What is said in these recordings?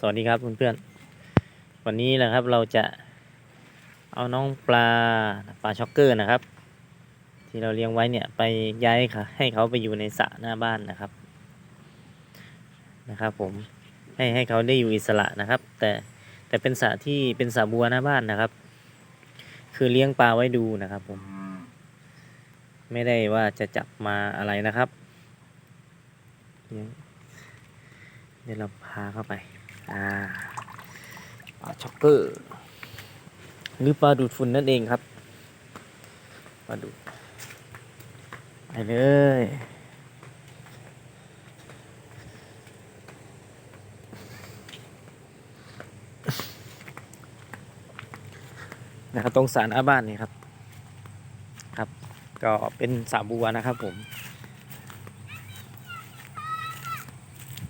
สวัสดีครับเพื่อนๆวันนี้นะครับเราจะเอาน้องปลาปลาช็อกเกอร์นะครับ ที่เราเลี้ยงไว้เนี่ยไปย้ายค่ะ ให้เขาไปอยู่ในสระหน้าบ้านนะครับนะครับ ผมให้ให้เขาได้อยู่อิสระนะครับ แต่แต่เป็นสระที่เป็นสระบัวหน้าบ้านนะครับ คือเลี้ยงปลาไว้ดูนะครับ ผม ไม่ได้ว่าจะจับมาอะไรนะครับเลี้ยงเดี๋ยวเราพาเข้าไป อ่าปลาช็อกเกอร์หรือปลาดูดฝุ่นนั่นเองครับปลาดูดไปเลยนะครับตรงสารอาบ้านนี่ครับ ครับ ก็เป็นสาบัวนะครับผม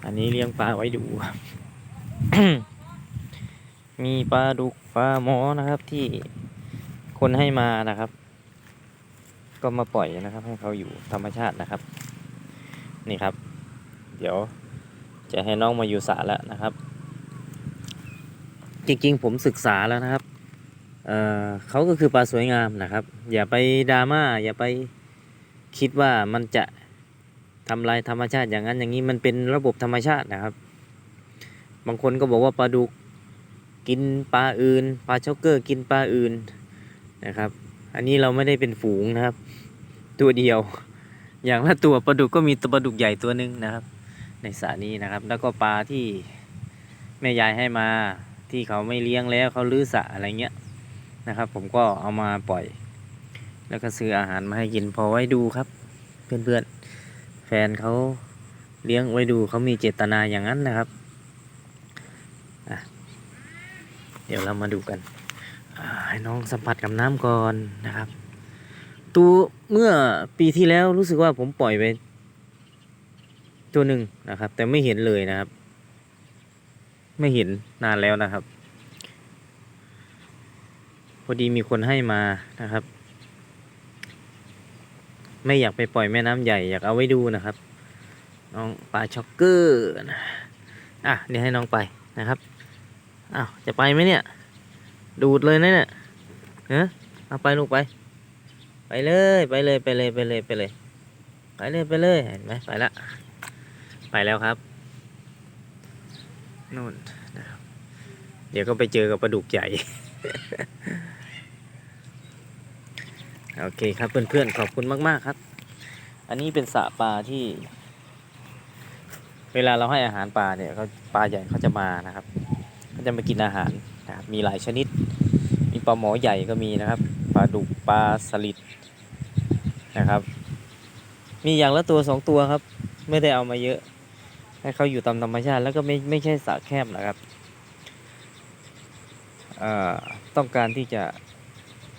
อันนี้เลี้ยงปลาไว้ดูครับ มีปลาดุกปลาหมอนะครับที่คนให้มานะครับ ก็มาปล่อยนะครับ ให้เขาอยู่ธรรมชาตินะครับ นี่ครับ เดี๋ยวจะให้น้องมาอยู่สระแล้วนะครับ จริงๆผมศึกษาแล้วนะครับเเขาก็คือปลาสวยงามนะครับ อย่าไปดราม่าอย่าไปคิดว่ามันจะทำลายธรรมชาติอย่างนั้นอย่างนี้มันเป็นระบบธรรมชาตินะครับ บางคนก็บอกว่าปลาดุกกินปลาอื่น ปลาช็อกเกอร์กินปลาอื่นนะครับ อันนี้เราไม่ได้เป็นฝูงนะครับ ตัวเดียว อย่างละตัวปลาดุกก็มีตัวปลาดุกใหญ่ตัวหนึ่งนะครับ ในสระนี้นะครับ แล้วก็ปลาที่แม่ยายให้มาที่เขาไม่เลี้ยงแล้วเขาลื้อสระอะไรเงี้ยนะครับ ผมก็เอามาปล่อย แล้วก็ซื้ออาหารมาให้กินพอไว้ดูครับ เพื่อนๆแฟนเขาเลี้ยงไว้ดูเขามีเจตนาอย่างนั้นนะครับ เดี๋ยวเรามาดูกันให้น้องสัมผัสกับน้ำก่อนนะครับ ตัวเมื่อปีที่แล้วรู้สึกว่าผมปล่อยไป ตัวหนึ่งนะครับ แต่ไม่เห็นเลยนะครับ ไม่เห็นนานแล้วนะครับ พอดีมีคนให้มานะครับ ไม่อยากไปปล่อยแม่น้ำใหญ่อยากเอาไว้ดูนะครับ น้องปลาช็อกเกอร์นะอะเดี๋ยวให้น้องไปนะครับ อ้าวจะไปไหมเนี่ย ดูดเลยนะเนี่ยเนะเอาไปลูกไป ไปเลยไปเลยไปเลยไปเลยไปเลยไปเลยไปเลยเห็นไหมไปละไปแล้วครับนู่นนะครับเดี๋ยวก็ไปเจอกับปลาดุกใหญ่ โอเคครับเพื่อนๆขอบคุณมากๆครับ อันนี้เป็นสระปลาที่ เวลาเราให้อาหารปลาเนี่ยเขาปลาใหญ่เขาจะมานะครับ จะมากินอาหารนะครับมีหลายชนิด มีปลาหมอใหญ่ก็มีนะครับปลาดุกปลาสลิดนะครับ มีอย่างละตัวสองตัวครับ ไม่ได้เอามาเยอะ ให้เขาอยู่ตามธรรมชาติแล้วก็ไม่ไม่ใช่สระแคบนะครับต้องการที่จะ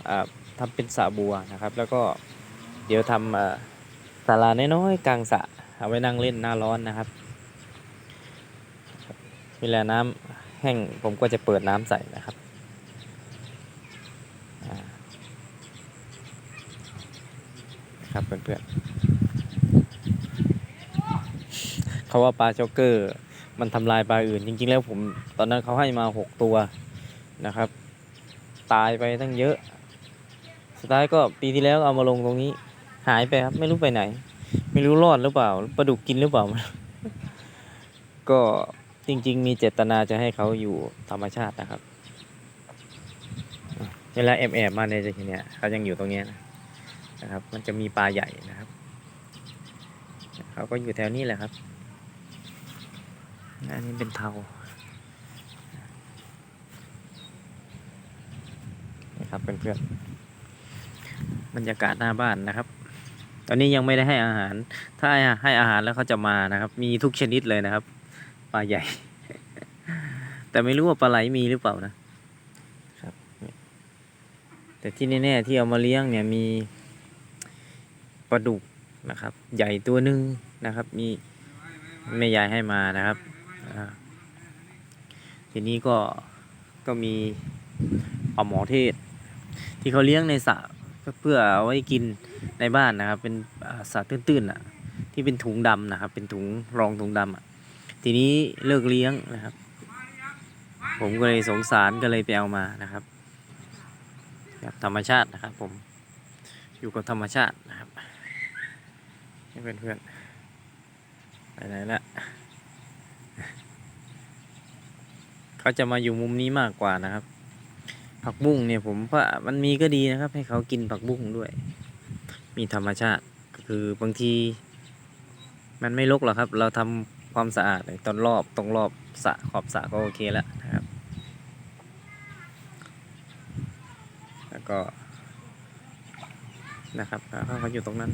อ่าทำเป็นสระบัวนะครับ แล้วก็เดี๋ยวทำอ่าศาลาน้อยๆกลางสระเอาไว้นั่งเล่นหน้าร้อนนะครับ เวลาน้ำ แห้งผมก็จะเปิดน้ำใส่นะครับครับเพื่อนๆเขาว่าปลาจ็อกเกอร์มันทำลายปลาอื่น จริงๆแล้วผมตอนนั้นเขาให้มาหกตัวนะครับ ตายไปตั้งเยอะ สุดท้ายก็ปีที่แล้วเอามาลงตรงนี้ หายไปครับ ไม่รู้ไปไหน ไม่รู้รอดหรือเปล่าปลาดุกกินหรือเปล่า ก็ จริง ๆ มีเจตนาจะให้เขาอยู่ธรรมชาตินะครับ เวลาแอบแอบๆมาในทีเนี้ยเขายังอยู่ตรงเนี้ยนะครับ มันจะมีปลาใหญ่นะครับเขาก็อยู่แถวนี้แหละครับอันนี้เป็นเทาครับเพื่อนๆบรรยากาศหน้าบ้านนะครับ ตอนนี้ยังไม่ได้ให้อาหาร ถ้าให้อาหารแล้วเขาจะมานะครับ มีทุกชนิดเลยนะครับ ลาใหญ่ แต่ไม่รู้ว่าปลาไหลมีหรือเปล่านะครับ แต่ที่แน่ๆที่เอามาเลี้ยงเนี่ยมีปลาดุกนะครับ ใหญ่ตัวหนึ่งนะครับ มีแม่ยายให้มานะครับทีนี้ก็ก็มีปลาหมอเทศ ที่เขาเลี้ยงในสระเพื่อเอาไว้กินในบ้านนะครับ เป็นสระตื้นๆอะ ที่เป็นถุงดำนะครับ เป็นถุงรองถุงดำอะ ทีนี้เลิกเลี้ยงนะครับ ผมก็เลยสงสารก็เลยไปเอามานะครับแบบธรรมชาตินะครับ ผมอยู่กับธรรมชาตินะครับให้เพื่อนๆไปไหนละเขาจะมาอยู่มุมนี้มากกว่านะครับ ผักบุ้งเนี่ยผมว่ามันมีก็ดีนะครับ ให้เขากินผักบุ้งด้วย มีธรรมชาติก็คือบางที มันไม่รกหรอกครับ เราทำ ความสะอาดตอนรอบตรงรอบสะขอบสระก็โอเคแล้วนะครับ แล้วก็ นะครับเขาเขาอยู่ตรงนั้น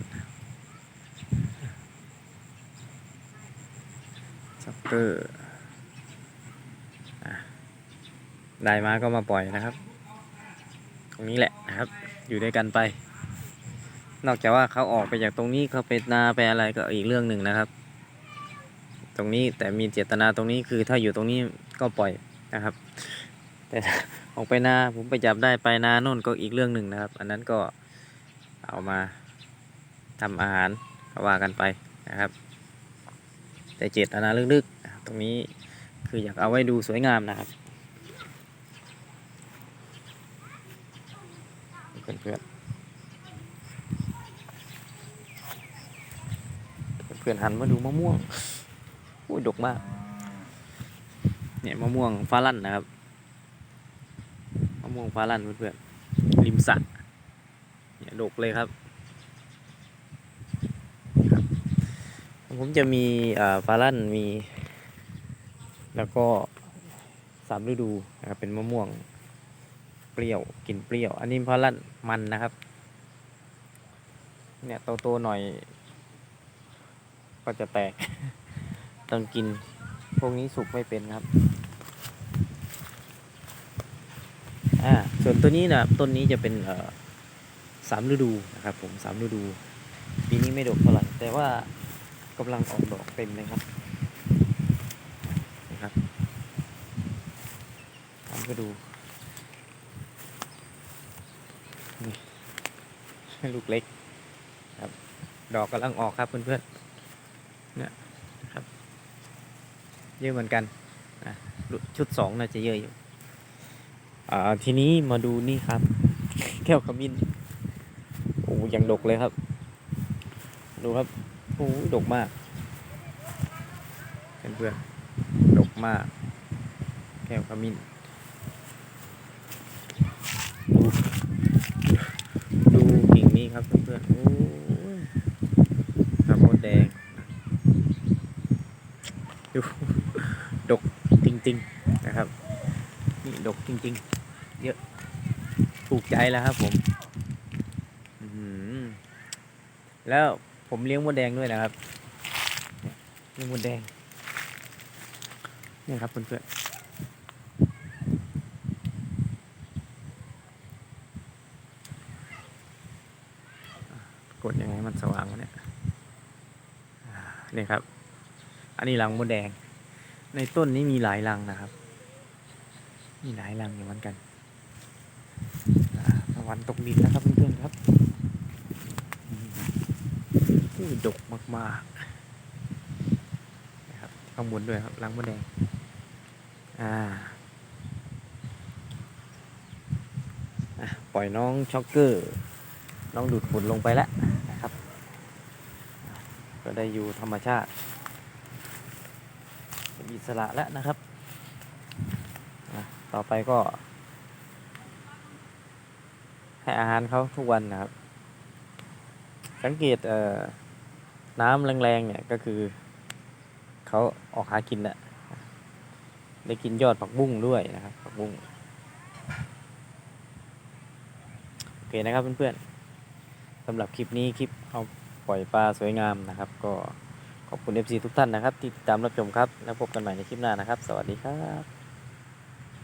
จ็อกเกอร์ได้มาก็มาปล่อยนะครับ ตรงนี้แหละนะครับ อยู่ด้วยกันไป นอกจากว่าเขาออกไปจากตรงนี้เขาไปนาไปอะไรก็อีกเรื่องหนึ่งนะครับ ตรงนี้แต่มีเจตนาตรงนี้คือถ้าอยู่ตรงนี้ก็ปล่อยนะครับ แต่ออกไปนาผมไปจับได้ไปนาโน่นก็อีกเรื่องหนึ่งนะครับ อันนั้นก็เอามาทำอาหารว่ากันไปนะครับ แต่เจตนาลึกๆ ตรงนี้คืออยากเอาไว้ดูสวยงามนะครับเพื่อนเพื่อนๆเพื่อนหันมาดูมะม่วง อ้ยดกมาก เนี่ยมะม่วงฟ้าลั่นนะครับมะม่วงฟ้าลั่นเพื่อนๆริมสระเนี่ยดกเลยครับ ผมจะมีเอ่อฟ้าลั่นมี แล้วก็สามฤดูนะครับเป็นมะม่วงเปรี้ยวกลิ่นเปรี้ยว อันนี้เพราลั่นมันนะครับ เนี่ยโตๆหน่อย ก็จะแตก องกิน พวกนี้สุกไม่เป็นครับ อ่า ส่วนตัวนี้นะต้นนี้จะเป็นเอ่อสามฤดูนะครับผมสามฤดู ปีนี้ไม่ดกเท่าไหร่แต่ว่ากำลังออกดอกเต็มเลยครับนะครับสามฤดูลูกเล็ก ครับ ดอกกำลังออกครับเพื่อนๆเนี่ยนะครับ เยอะเหมือนกันนะชุดสองน่าจะเยอะอยู่ทีนี้มาดูนี่ครับ แก้วขมิ้นโอ้ยังดกเลยครับ ดูครับโอ้ดกมากเพื่อนดกมาก แก้วขมิ้นดูดูกิ่งนี้ครับเพื่อนๆโอ้ยครับมดแดงดู ดกจริง ๆนะครับ นี่ดกจริง ๆ เยอะถูกใจแล้วครับ ผมอือหือแล้วผมเลี้ยงมดแดงด้วยนะครับเลี้ยงมดแดงนี่ครับเพื่อนๆกดยังไงมันสว่างวะเนี่ยนี่ครับ อันนี้รังมดแดง ในต้นนี้มีหลายรังนะครับ มีหลายรังอยู่เหมือนกันตะวันตกดินนะครับเพื่อนๆครับผู้ดกมากๆนะครับข้างบนด้วยครับรังมดแดง อ่าอะปล่อยน้องช็อกเกอร์ น้องดูดฝุ่นลงไปแล้วนะครับ ก็ได้อยู่ธรรมชาติ เป็นอิสระแล้วนะครับ ต่อไปก็ ให้อาหารเขาทุกวันนะครับ สังเกตเอ่อน้ำแรงๆเนี่ยก็คือเขาออกหากินแหละได้กินยอดผักบุ้งด้วยนะครับผักบุ้งโอเคนะครับเพื่อนๆสำหรับคลิปนี้คลิปเอาปล่อยปลาสวยงามนะครับ ก็ ขอบคุณ FC ทุกท่านนะครับ ที่ติดตามรับชมครับ แล้วพบกันใหม่ในคลิปหน้านะครับ สวัสดีครับ